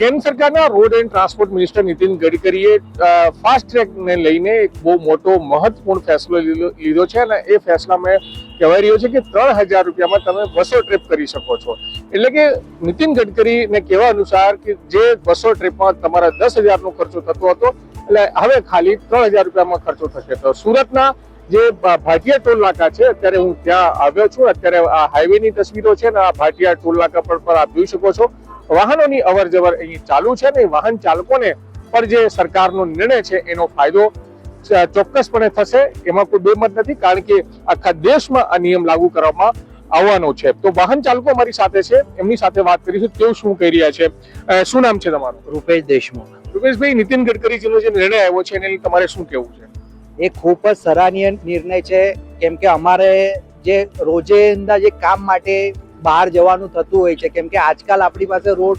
કેન્દ્ર સરકારના road and transport minister Nitin ગડકરીએ ફાસ્ટ ટ્રેકને લઈને એક બહુ મોટો મહત્વપૂર્ણ ફેસલો લીધો છે અને એ ફેસલામાં કહેવાય રહ્યો છે કે ત્રણ હજાર રૂપિયામાં તમે બસો ટ્રીપ કરી શકો છો. એટલે કે નીતિન ગડકરીને કહેવા અનુસાર કે જે બસો ટ્રીપમાં તમારા દસ હજારનો ખર્ચો થતો હતો, એટલે હવે ખાલી ત્રણ હજાર રૂપિયામાં ખર્ચો થશે. તો સુરતના જે ભાટિયા ટોલ નાકા છે, અત્યારે હું ત્યાં આવ્યો છું. અત્યારે આ હાઈવેની તસવીરો છે ને આ ભાટિયા ટોલ નાકા પર આપ જોઈ શકો છો. વાહનોની અવર જવર અહીં ચાલુ છે ને વાહન ચાલકોને પર જે સરકારનો નિર્ણય છે એનો ફાયદો ચોક્કસપણે થશે. એમાં કોઈ બેમત નથી કારણ કે આખા દેશમાં આ નિયમ લાગુ કરવામાં આવવાનો છે. તો વાહન ચાલકો મારી સાથે છે. એમની સાથે વાત કરીશું. તેઓ શું કહી રહ્યા છે? શું નામ છે તમારું? રૂપેશ દેશમુખ. રૂપેશભાઈ નીતિન ગડકરીજીનો જે નિર્ણય આવ્યો છે એને તમારે શું કહેવું છે? એ ખૂબ જ સરાહનીય નિર્ણય છે. કેમ કે અમારે જે રોજેંદા જે કામ માટે બહાર જવાનું થતું હોય છે. કેમ કે આજકાલ આપણી પાસે રોડ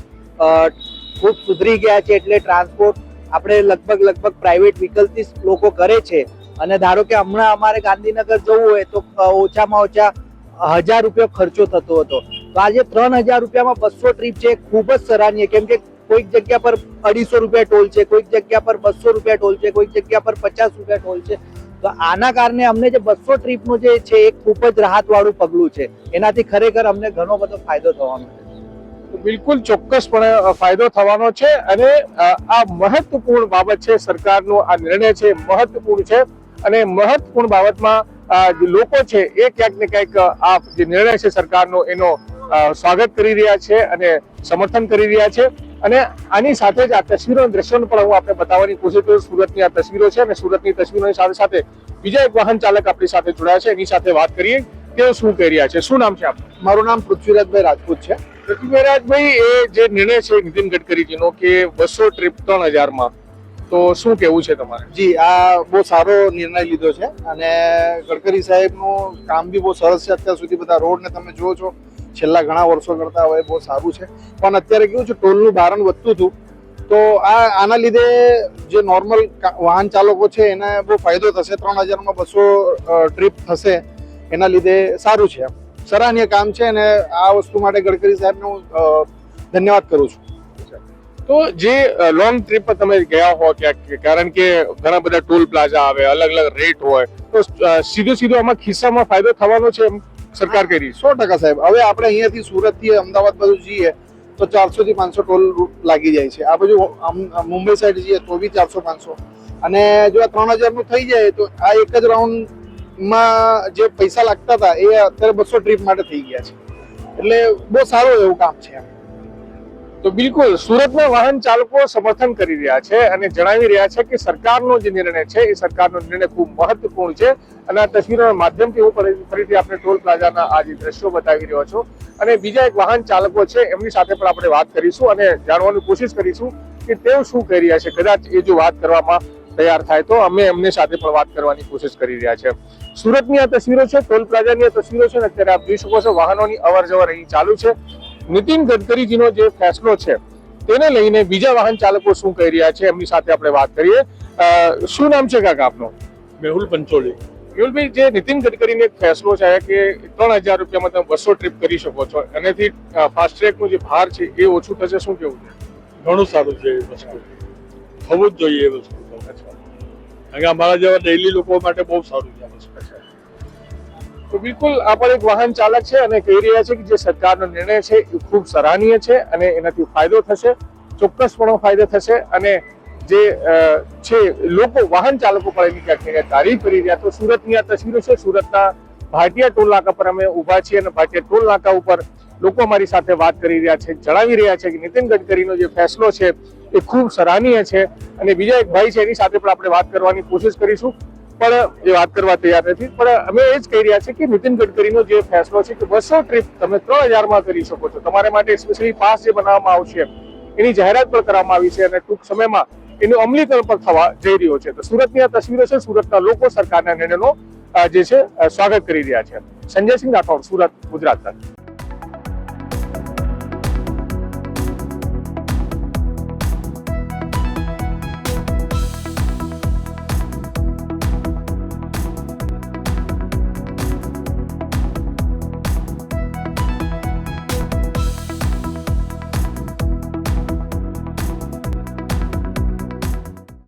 ખૂબ સુધરી ગયા છે એટલે ટ્રાન્સપોર્ટ આપણે લગભગ લગભગ પ્રાઇવેટ વ્હીકલથી લોકો કરે છે. અને ધારો કે હમણાં અમારે ગાંધીનગર જવું હોય તો ઓછામાં ઓછા હજાર રૂપિયા ખર્ચો થતો હતો. તો આજે ત્રણ હજાર રૂપિયામાં બસો ટ્રીપ છે. ખૂબ જ સરાહનીય. કેમ કે કોઈક જગ્યા પર અઢીસો રૂપિયા ટોલ છે, કોઈક જગ્યા પર બસો રૂપિયા ટોલ છે, કોઈક જગ્યા પર પચાસ રૂપિયા ટોલ છે. તો આના કારણે અમને જે બસો ટ્રીપનું જે છે, એ ખૂબ જ રાહતવાળું પગલું છે. એનાથી ખરેખર અમને ઘણો બધો ફાયદો થવાનો છે બિલકુલ ચોક્કસપણે ફાયદો થવાનો છે અને આ મહત્વપૂર્ણ બાબત છે સરકારનો આ નિર્ણય છે, મહત્વપૂર્ણ છે અને મહત્વપૂર્ણ બાબતમાં જે લોકો છે, એ ક્યાંક ને ક્યાંક આ જે નિર્ણય છે સરકારનો એનો સ્વાગત કરી રહ્યા છે અને સમર્થન કરી રહ્યા છે. અને આની સાથે જ આ તસવીરો દ્રશ્યોને પણ હું આપણે બતાવવાની કોશિશ કરું સુરતની આ તસવીરો છે અને સુરતની તસવીરોની સાથે સાથે બીજા એક વાહન ચાલક આપણી સાથે જોડાયા છે. એની સાથે વાત કરીએ તેઓ શું કહી રહ્યા છે. શું નામ છે આપનું? મારું નામ પૃથ્વીરાજભાઈ રાજપૂત છે. પૃથ્વીરાજભાઈ એ જે નિર્ણય છે નીતિન ગડકરીજીનો કે બસો ટ્રીપ ત્રણ હજારમાં તો શું કેવું છે તમારે? જી આ બહુ સારો નિર્ણય લીધો છે અને ગડકરી સાહેબનું કામ બી બહુ સરસ છે. અત્યાર સુધી બધા રોડને તમે જુઓ છો છેલ્લા ઘણા વર્ષો કરતા હવે બહુ સારું છે. પણ અત્યારે કેવું છે, ટોલનું ભારણ વધતું હતું. તો આ, આના લીધે જે નોર્મલ વાહન ચાલકો છે, એને બહુ ફાયદો થશે. ત્રણ હજારમાં બસો ટ્રીપ થશે. એના લીધે સારું છે સરાહનીય કામ છે અને આ વસ્તુ માટે ગડકરી સાહેબને હું ધન્યવાદ કરું છું. તો જે લોંગ ટ્રીપ પર તમે ગયા હો ક્યાંક? કારણ કે ઘણા બધા ટોલ પ્લાઝા આવે અલગ અલગ રેટ હોય. તો સીધો સીધો આમાં ખિસ્સામાં ફાયદો થવાનો છે એમ સરકાર કરી સો ટકા સાહેબ. હવે આપણે અહીંયાથી સુરતથી અમદાવાદ બાજુ જઈએ તો ચારસો થી પાંચસો ટોલ રૂટ લાગી જાય છે. આ બાજુ મુંબઈ સાઈડ જઈએ તો બી ચારસો પાંચસો. અને જો આ ત્રણ હજારનું થઈ જાય તો આ એક જ રાઉન્ડમાં જે પૈસા લાગતા હતા એ અત્યારે બસો ટ્રીપ માટે થઈ ગયા છે. એટલે બહુ સારું એવું કામ છે એમ. તો બિલકુલ સુરતના વાહન ચાલકો સમર્થન કરી રહ્યા છે અને જણાવી રહ્યા છે કે સરકારનો જે નિર્ણય છે, એ સરકારનો નિર્ણય ખૂબ મહત્વપૂર્ણ છે અને આ તસવીરોના માધ્યમથી હું ફરી- ફરીથી આપણે ટોલ પ્લાઝાના આ જે દ્રશ્યો બતાવી રહ્યો છું. અને બીજા એક વાહન ચાલકો છે, એમની સાથે પણ આપણે વાત કરીશું અને જાણવાની કોશિશ કરીશું કે તેઓ શું કહી રહ્યા છે. કદાચ એ જો વાત કરવામાં તૈયાર થાય તો અમે એમની સાથે પણ વાત કરવાની કોશિશ કરી રહ્યા છે. સુરતની આ તસવીરો છે, ટોલ પ્લાઝાની આ તસવીરો છે અત્યારે આપ જોઈ શકો છો વાહનોની અવર જવર અહીં ચાલુ છે. નીતિન ગડકરીજીનો જે ફેસલો છે તેને લઈને બીજા વાહન ચાલકો શું કહી રહ્યા છે એમની સાથે આપણે વાત કરીએ. શું નામ છે કાકા આપનો? મેહુલ પંચોલી. મેહુલભાઈ જે નીતિન ગડકરીનો એક ફેસલો છે કે ત્રણ હજાર રૂપિયામાં તમે બસો ટ્રીપ કરી શકો છો એનાથી ફાસ્ટ ટ્રેકનો જે ભાર છે એ ઓછું થશે શું કેવું છે? ઘણું સારું છે એ વસ્તુ. થવું જ જોઈએ એ વસ્તુ. કારણ કે અમારા જેવા ડેઇલી લોકો માટે બહુ સારું છે આ વસ્તુ. તો બિલકુલ આ પણ એક વાહન ચાલક છે અને કહી રહ્યા છે કે જે સરકારનો નિર્ણય છે એ ખૂબ સરાહનીય છે અને એનાથી ફાયદો થશે, ચોક્કસપણો ફાયદો થશે અને જે છે, લોકો, વાહન ચાલકો પણ એની ક્યાંક તારીફ કરી રહ્યા. તો સુરતની આ તસવીરો છે, સુરતના ભાટિયા ટોલ નાકા પર અમે ઊભા છીએ અને ભાટિયા ટોલ નાકા ઉપર લોકો અમારી સાથે વાત કરી રહ્યા છે, જણાવી રહ્યા છે કે નીતિન ગડકરીનો જે ફેસલો છે એ ખૂબ સરાહનીય છે. અને બીજા એક ભાઈ છે, એની સાથે પણ આપણે વાત કરવાની કોશિશ કરીશું. પણ એ વાત કરવા તૈયાર નથી, પણ અમે એ જ કહી રહ્યા છીએ કે નીતિન ગડકરીનો જે ફેસલો છે કે બસો ટ્રીપ તમે ત્રણ હજારમાં કરી શકો છો. તમારા માટે સ્પેશિયલી પાસ જે બનાવવામાં આવશે એની જાહેરાત પણ કરવામાં આવી છે અને ટૂંક સમયમાં એનું અમલીકરણ પણ થવા જઈ રહ્યો છે. તો સુરતની આ તસવીરો છે, સુરતના લોકો સરકારના નિર્ણયનો જે છે સ્વાગત કરી રહ્યા છે. સંજયસિંહ રાઠોડ, સુરત, ગુજરાત